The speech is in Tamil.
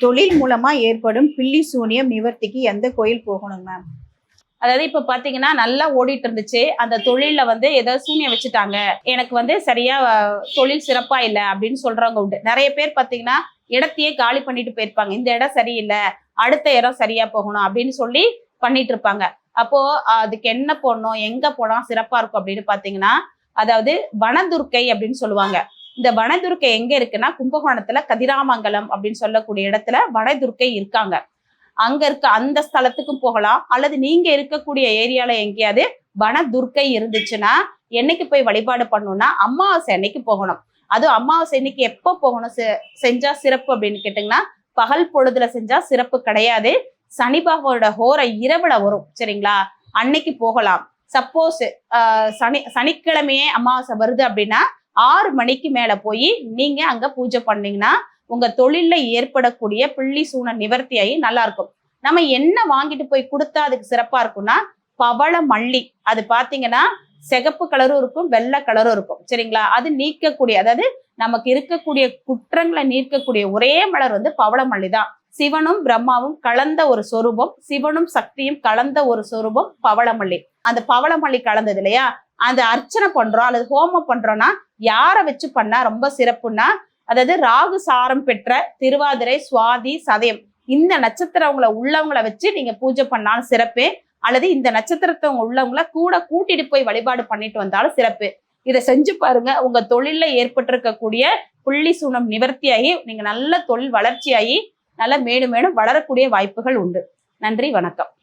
தொழில் மூலமா ஏற்படும் பில்லி சூனியம் நிவர்த்திக்கு எந்த கோயில் போகணும் மேம் அதாவது இப்ப பாத்தீங்கன்னா நல்லா ஓடிட்டு இருந்துச்சு. அந்த தொழில்ல வந்து ஏதோ சூனியம் வச்சுட்டாங்க. எனக்கு வந்து சரியா தொழில் சிறப்பா இல்லை அப்படின்னு சொல்றவங்க உண்டு. நிறைய பேர் பாத்தீங்கன்னா இடத்தையே காலி பண்ணிட்டு போயிருப்பாங்க. இந்த இடம் சரியில்லை அடுத்த இடம் சரியா போகணும் அப்படின்னு சொல்லி பண்ணிட்டு இருப்பாங்க. அப்போ அதுக்கு என்ன போடணும் எங்க போனா சிறப்பா இருக்கும் அப்படின்னு பாத்தீங்கன்னா அதாவது வனதுர்க்கை அப்படின்னு சொல்லுவாங்க. இந்த வனதுர்க்கை எங்க இருக்குன்னா கும்பகோணத்துல கதிராமங்கலம் அப்படின்னு சொல்லக்கூடிய இடத்துல வனதுர்க்கை இருக்காங்க. அங்க இருக்க அந்த ஸ்தலத்துக்கும் போகலாம். அல்லது நீங்க இருக்கக்கூடிய ஏரியால எங்கேயாவது வனதுர்க்கை இருந்துச்சுன்னா என்னைக்கு போய் வழிபாடு பண்ணணும்னா அமாவாசை அன்னைக்கு போகணும். அதுவும் அமாவாசை அன்னைக்கு எப்போ போகணும் செ- செஞ்சா சிறப்பு அப்படின்னு கேட்டிங்கன்னா பகல் பொழுதுல செஞ்சா சிறப்பு கிடையாது. சனி பகவானோட ஹோர இரவுல வரும் சரிங்களா? அன்னைக்கு போகலாம். சப்போஸ் சனி சனிக்கிழமையே அமாவாசை வருது அப்படின்னா ஆறு மணிக்கு மேல போய் நீங்க அங்க பூஜை பண்ணீங்கன்னா உங்க தொழில்ல ஏற்படக்கூடிய பிள்ளி சூன நிவர்த்தியாகி நல்லா இருக்கும். நம்ம என்ன வாங்கிட்டு போய் கொடுத்தா அதுக்கு சிறப்பா இருக்கும்னா பவள மல்லி. அது பாத்தீங்கன்னா சிகப்பு கலரும் இருக்கும் வெள்ளை கலரும் இருக்கும். சரிங்களா? அது நீக்கக்கூடிய அதாவது நமக்கு இருக்கக்கூடிய குற்றங்களை நீக்கக்கூடிய ஒரே மலர் வந்து பவள மல்லி தான். சிவனும் பிரம்மாவும் கலந்த ஒரு சொரூபம் சிவனும் சக்தியும் கலந்த ஒரு சொரூபம் பவளமல்லி அந்த பவளமல்லி கலந்தது இல்லையா? அந்த அர்ச்சனை பண்றோம் அல்லது ஹோமம் பண்றோம்னா யாரை வச்சு பண்ணா ரொம்ப சிறப்புன்னா அதாவது ராகு சாரம் பெற்ற திருவாதிரை சுவாதி சதயம். இந்த நட்சத்திரவங்களை உள்ளவங்களை வச்சு நீங்க பூஜை பண்ணாலும் சிறப்பு. அல்லது இந்த நட்சத்திரத்தை உள்ளவங்கள கூட கூட்டிட்டு போய் வழிபாடு பண்ணிட்டு வந்தாலும் சிறப்பு. இதை செஞ்சு பாருங்க. உங்க தொழில்ல ஏற்பட்டிருக்கக்கூடிய புள்ளி சூனம் நிவர்த்தியாகி நீங்க நல்ல தொழில் வளர்ச்சியாகி நல்ல மேலும் மேலும் வளரக்கூடிய வாய்ப்புகள் உண்டு. நன்றி வணக்கம்.